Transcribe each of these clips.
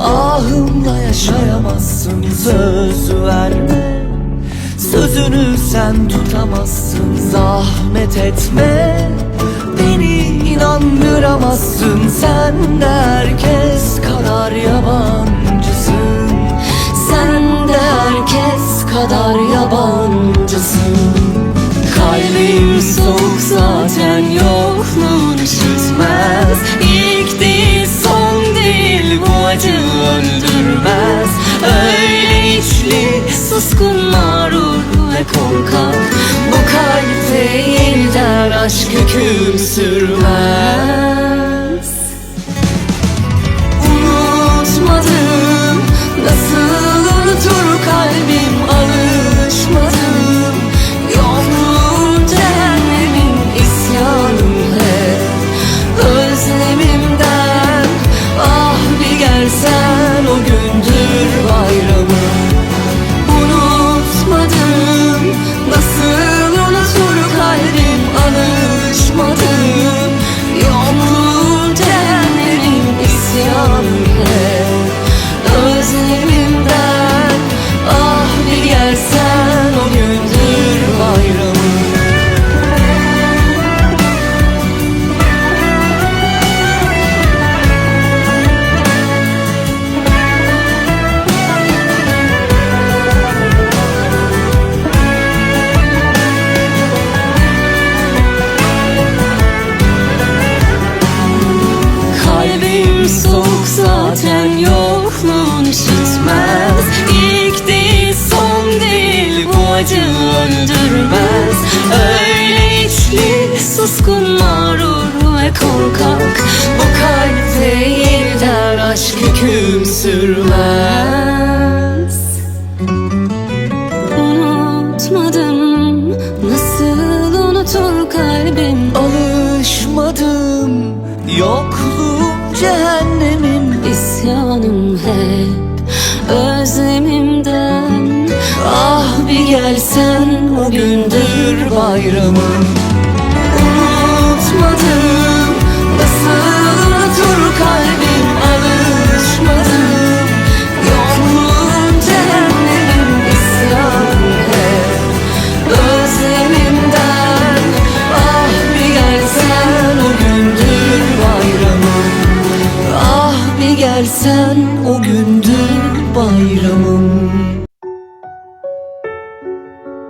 Ahımla yaşayamazsın Söz verme. Sözünü sen tutamazsın Zahmet etme. Beni inandıramazsın Sen de herkes kadar yabancısın. Sen de herkes kadar yabancısın. Kalbim soğuk korkak Bu kalp değil der aşk hüküm sürmez aşk hüküm sürmez. Unutmadım Nasıl unutur kalbim. Alışmadım yokluğum cehennemim İsyanım hep Özlemimden. Ah bir gelsen o gündür bayramım. Unutmadım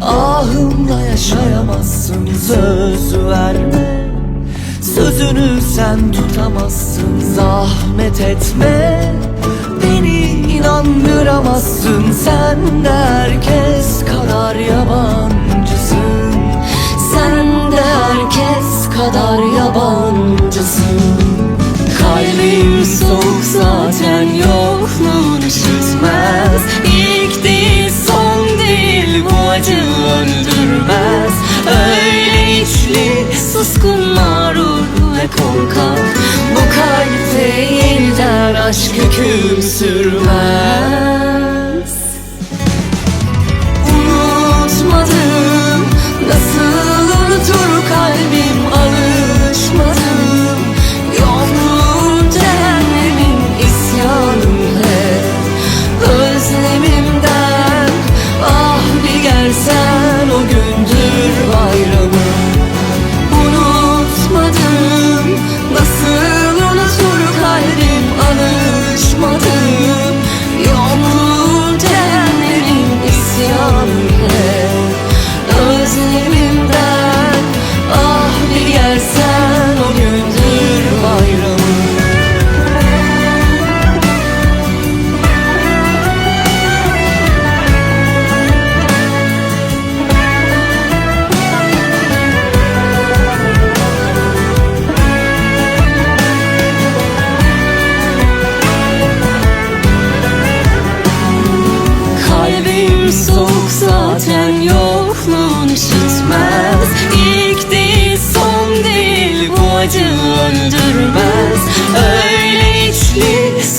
Ahımla yaşayamazsın Söz verme. Sözünü sen tutamazsın Zahmet etme. Beni inandıramazsın Sen de herkes kadar yabancısın suskun mağrur ve korkak. Bu kalp değil der aşk hüküm sürmez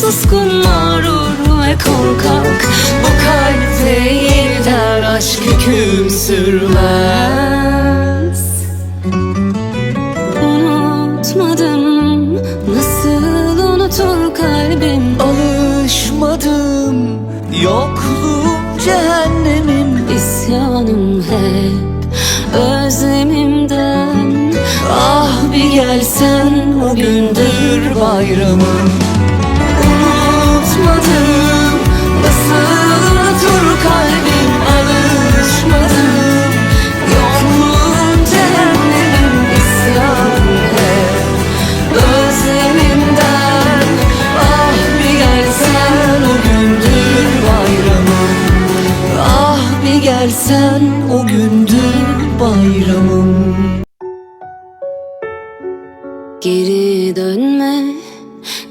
Suskun mağrur ve korkak? Bu kalp değil der aşk hüküm sürmez. Unutmadım Nasıl unutur kalbim? Alışmadım yokluğum cehennemim. İsyanım hep özlemimden. Ah bir gelsen o gündür bayramım